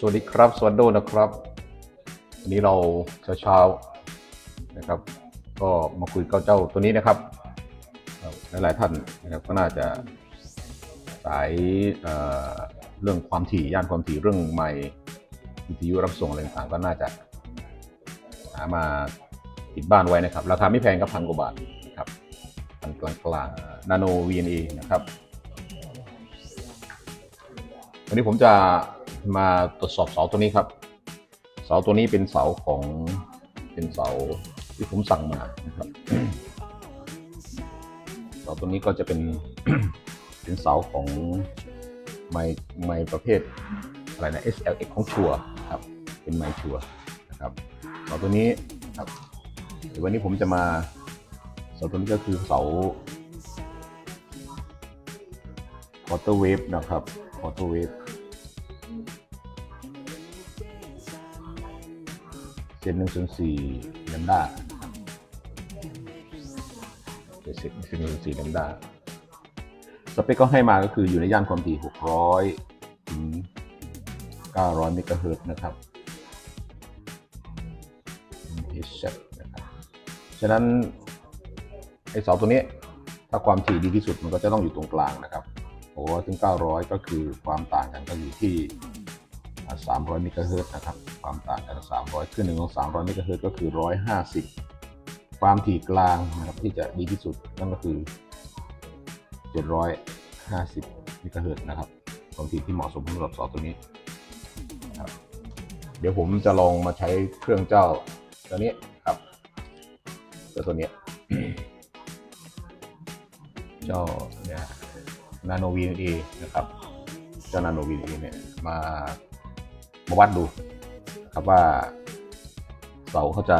สวัสดีครับสวัสดีนะครับวันนี้เราเช้าๆนะครับ ก็มาคุยกับเจ้าตัวนี้นะครับหลายๆท่านนะครับก็น่าจะสายเเรื่องความถี่ย่านความถี่เรื่องใหม่วิทยุรับส่งอะไรต่างก็น่าจะหามาติดบ้านไว้นะครับ ราคาไม่แพงครับพันกว่าบาทครับพันกลางๆนาโน VNA นะครับวันนี้ผมจะ มาตรวจสอบเสาตัวนี้ครับ เสาตัวนี้เป็นเสาของเป็นเสาที่ผมสั่งมานะครับเสาตัวนี้ก็จะเป็นเป็นเสาของไม้ไม้ประเภทอะไรนะ SLX ของชัวครับเป็นไม้ชัวนะครับเสาตัวนี้ครับเดี๋ยววันนี้ผมจะมาเสาตัวนี้ก็คือเสาวอเตอร์เวฟนะครับวอเตอร์เวฟ จ็ดหนึ่งศูนย์สี่ลมด้าเจ็ดสิบหนึ่งสี่ลมด้าสเปคก็ให้มาก็คืออยู่ในย่านความถี่หกร้อยถึงเก้าร้อยเมกะเฮิรตซ์นะครับ HZ นะครับ ฉะนั้นไอเสาตัวนี้ถ้าความถี่ดีที่สุดมันก็จะต้องอยู่ตรงกลางนะครับ600ถึง 900 ก็คือความต่างกันก็อยู่ที่ 300 เมกะเฮิรตซ์นะครับ ความต่างกัน 300 ขึ้นหนึ่งของ 300 เมกะเฮิรตซ์ก็คือ 150 ความถี่กลางนะครับที่จะดีที่สุดนั่นก็คือ 750 เมกะเฮิรตซ์นะครับ ความถี่ที่เหมาะสมสำหรับเสาตัวนี้ครับเดี๋ยวผมจะลองมาใช้เครื่องเจ้าตัวนี้ครับเจ้าตัวนี้เจ้าเนี่ยนาโนวีเอนะครับ เจ้านาโนวีเอเนี่ยมา มาวัดดูครับว่าเสาเขาจะ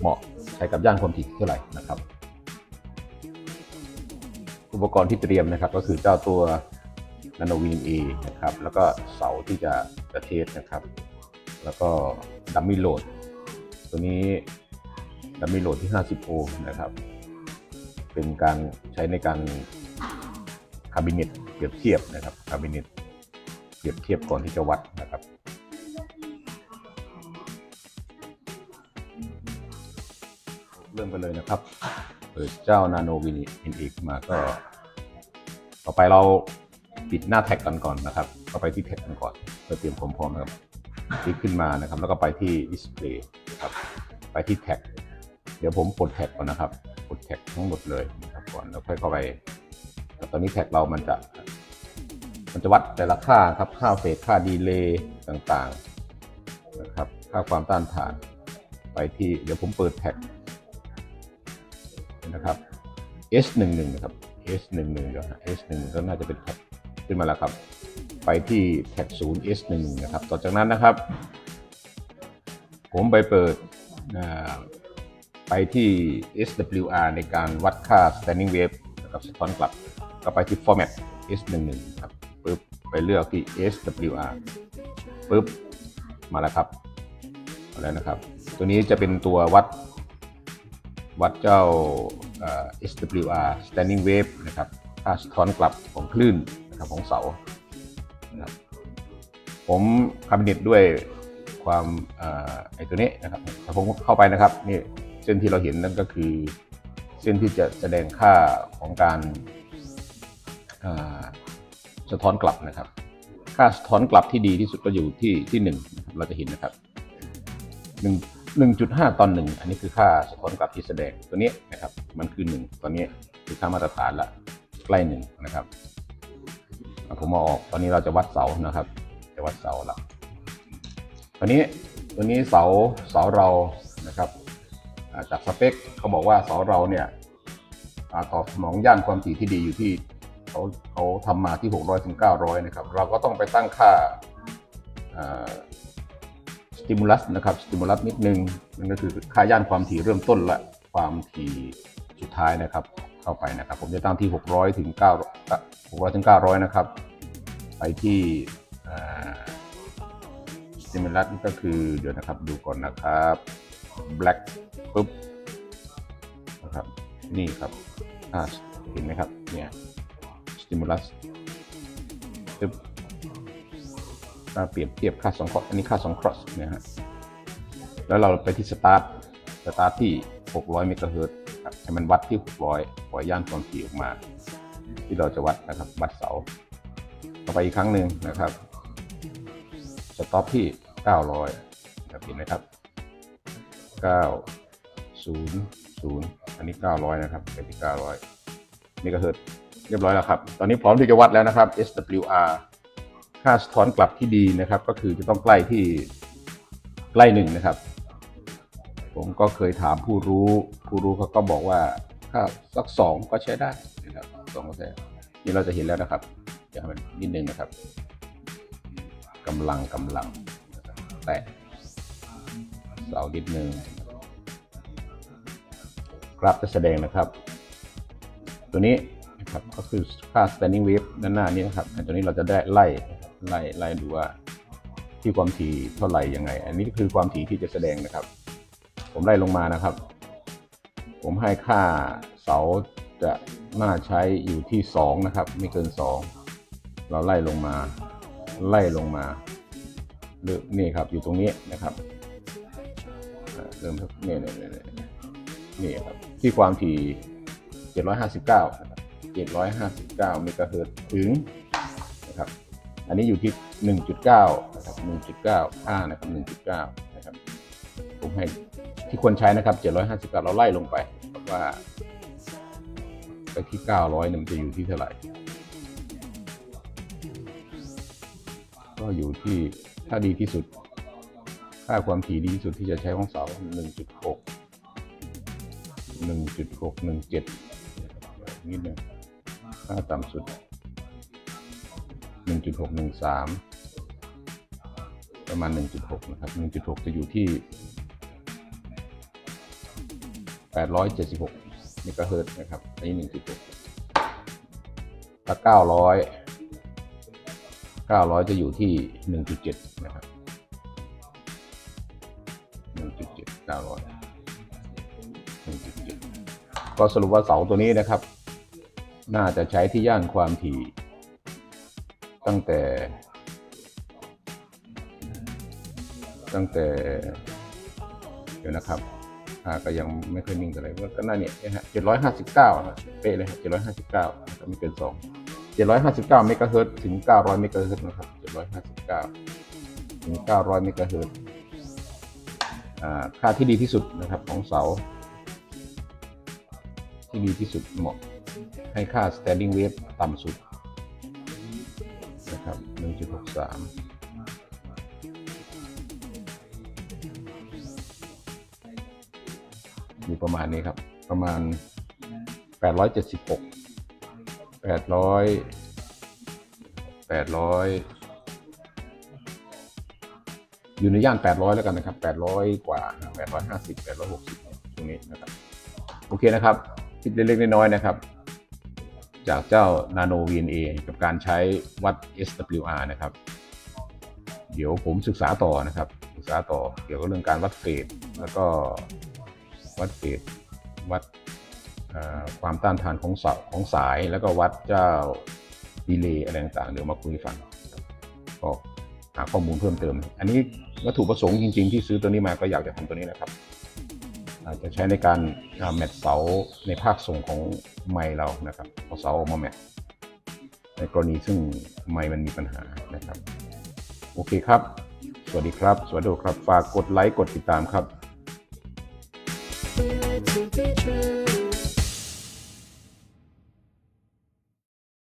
เหมาะใช้กับย่านความถี่เท่าไหร่นะครับ อุปกรณ์ที่เตรียมนะครับ ก็คือเจ้าตัวนาโนวีเอนะครับ แล้วก็เสาที่จะจะเทสนะครับ แล้วก็ดัมมี่โหลด ตัวนี้ดัมมี่โหลดที่ 50 โอห์มนะครับ เป็นการใช้ในการคาบิเนตเปรียบเทียบนะครับคาบิเนตเปรียบเทียบก่อนที่จะวัดนะครับ เริ่มกันเลยนะครับเปิดเจ้านาโนวินิอินอีกมาก็ ต่อไปเราปิดหน้าแท็กกันก่อนนะครับก็ไปที่แท็กกันก่อนเพื่อเตรียมความพร้อมนะครับคลิกขึ้นมานะครับ แล้วก็ไปที่ดิสเพลย์ครับไปที่แท็ก เดี๋ยวผมปลดแท็กก่อนนะครับปลดแท็กทั้งหมดเลยนะครับก่อนแล้วค่อยเข้าไปแต่ตอนนี้แท็กเรามันจะ มันจะวัดแต่ละค่าครับค่าเฟสค่าดีเลย์ต่างๆนะครับค่าความต้านทาน ไปที่เดี๋ยวผมเปิดแท็ก นะครับ S11 นะครับ S11 เดี๋ยวนะ S11 ก็น่าจะเป็นแท็กขึ้นมาแล้วครับ ไปที่แท็ก0 S11 นะครับ ต่อจากนั้นนะครับ ผมไปเปิดไปที่ SWR ในการวัดค่า standing wave นะครับสะท้อนกลับ ก็ไปที่ format S11 ครับปึ๊บไปเลือกที่ SWR ปึ๊บมาแล้วครับมาแล้วนะครับ ตัวนี้จะเป็นตัววัด วัดเจ้า SWR standing wave นะครับค่าสะท้อนกลับของคลื่นนะครับของเสานะครับผมคำนิดด้วยความอไอตัวนี้นะครับถ้าผมเข้าไปนะครับนี่เส้นที่เราเห็นนั่นก็คือ เส้นที่จะแสดงค่าของการสะท้อนกลับนะครับ ค่าสะท้อนกลับที่ดีที่สุดก็อยู่ที่ที่หนึ่งเราจะเห็นนะครับหนึ่ง หนึ่งจุดห้าตอนหนึ่งอันนี้คือค่าสะท้อนกลับที่แสดงตัวนี้นะครับ มันคือหนึ่งตอนนี้คือค่ามาตรฐานละใกล้หนึ่งนะครับผมมาออกตอนนี้เราจะวัดเสานะครับ จะวัดเสาละตอนนี้ตัวนี้เสาเสาเรานะครับจากสเปคเขาบอกว่าเสาเราเนี่ยอตอบสนองย่านความถี่ที่ดีอยู่ที่เขาเขาทำมาที่ 600ถึง900 นะครับ เราก็ต้องไปตั้งค่า ติมูลัสนะครับสติมูลัสนิดนึงนั่นก็คือค่าย่านความถี่เริ่มต้นและความถี่สุดท้ายนะครับ เข้าไปนะครับ ผมจะตั้งที่ 600 ถึง 9 600 ถึง 900 นะครับ ไปที่สติมูลัสนี่ก็คือเดี๋ยวนะครับดูก่อนนะครับ black ปุ๊บนะครับนี่ครับเห็นไหมครับเนี่ย stimulus ตึ๊บ ค่าเปรียบเทียบค่าสองครอสอันนี้ค่าสองครอสนะฮะแล้วเราไปที่สตาร์ทสตาร์ทที่ 600เมกะเฮิรตซ์ครับให้มันวัดที่ 600ปล่อยย่านความถี่ออกมา ที่เราจะวัดนะครับวัดเสาต่อไปอีกครั้งหนึ่งนะครับสต็อปที่ 900ครับเห็นไหมครับ 9 0 0 อันนี้ 900 นะครับไปที่ 900เมกะเฮิรตซ์เรียบร้อยแล้วครับ ตอนนี้พร้อมที่จะวัดแล้วนะครับ SWR ค่าสะท้อนกลับที่ดีนะครับ ก็คือจะต้องใกล้ที่ใกล้หนึ่งนะครับ ผมก็เคยถามผู้รู้ ผู้รู้เขาก็บอกว่าค่าสักสองก็ใช้ได้นะครับสองก็ใช้นี่เราจะเห็นแล้วนะครับเดี๋ยวให้มันนิดนึงนะครับกำลังกำลังแตะเสานิดนึงกราฟจะแสดงนะครับ ตัวนี้นะครับก็คือค่า standing wave ด้านหน้านี้นะครับอันตัวนี้เราจะได้ไล่ ไล่ไล่ดูว่าที่ความถี่เท่าไหร่ยังไง อันนี้คือความถี่ที่จะแสดงนะครับ ผมไล่ลงมานะครับ ผมให้ค่าเสาจะน่าใช้อยู่ที่ 2 นะครับ ไม่เกิน 2 เราไล่ลงมา ไล่ลงมาเริ่มนี่ครับอยู่ตรงนี้นะครับเริ่มครับนี่นี่นี่นี่นี่ครับที่ความถี่ 759นะครับ759เมกะเฮิรตซ์ถึงนะครับ อันนี้อยู่ที่ 1.9 นะครับ 1.9ค่านะครับ 1.9 นะครับ ผมให้ที่ควรใช้นะครับ 750เราไล่ลงไปว่า ไปที่ 900เนี่ยมันจะอยู่ที่เท่าไหร่ ก็อยู่ที่ถ้าดีที่สุด ค่าความถี่ดีที่สุดที่จะใช้ของเสา 1.6 1.6 17 นิดนึงค่าต่ำสุด 1.613 ประมาณ 1.6 นะครับ 1.6 จะอยู่ที่ 876เมกะเฮิรตซ์นะครับอันนี้ 1.6 ถ้า 900 900 จะอยู่ที่ 1.7 นะครับ 1.7 900 1.7 ก็สรุปว่าเสาตัวนี้นะครับ น่าจะใช้ที่ย่านความถี่ ตั้งแต่ ตั้งแต่ เดี๋ยวนะครับอ่าก็ยังไม่ค่อยนิ่งเท่าไหร่ก็น่าเนี่ยนะฮะเจ็ดร้อยห้าสิบเก้าเป๊ะเลยฮะเจ็ดร้อยห้าสิบเก้าไม่เกินสองเจ็ดร้อยห้าสิบเก้าเมกะเฮิรตถึงเก้าร้อยเมกะเฮิรตนะครับเจ็ดร้อยห้าสิบเก้าถึงเก้าร้อยเมกะเฮิรตซ์อ่าค่าที่ดีที่สุดนะครับของเสา ที่ดีที่สุดเหมาะให้ค่า standing wave ต่ำสุด จุดหกสามอยู่ประมาณนี้ครับ ประมาณ876 800 800อยู่ในย่าน800แล้วกันนะครับ800กว่า850 860ตรงนี้นะครับ โอเคนะครับ คิดเล็กๆน้อยๆนะครับ จากเจ้า Nano VNA กับการใช้วัด SWR นะครับ เดี๋ยวผมศึกษาต่อนะครับ ศึกษาต่อเกี่ยวกับเรื่องการวัดเฟสแล้วก็วัดเฟสวัดความต้านทานของเสาของสายแล้วก็วัดเจ้าดีเลย์อะไรต่างๆเดี๋ยวมาคุยฟังก็หาข้อมูลเพิ่มเติม อันนี้วัตถุประสงค์จริง ๆ ที่ซื้อตัวนี้มาก็อยากจะทำตัวนี้นะครับอาจจะใช้ในการ แมทเสาในภาคส่งของไม้เรานะครับเอาเสาออกมาแมทในกรณีซึ่งไม้มันมีปัญหานะครับ โอเคครับ สวัสดีครับ สวัสดีครับ ฝากกดไลค์ กดติดตามครับ to be true.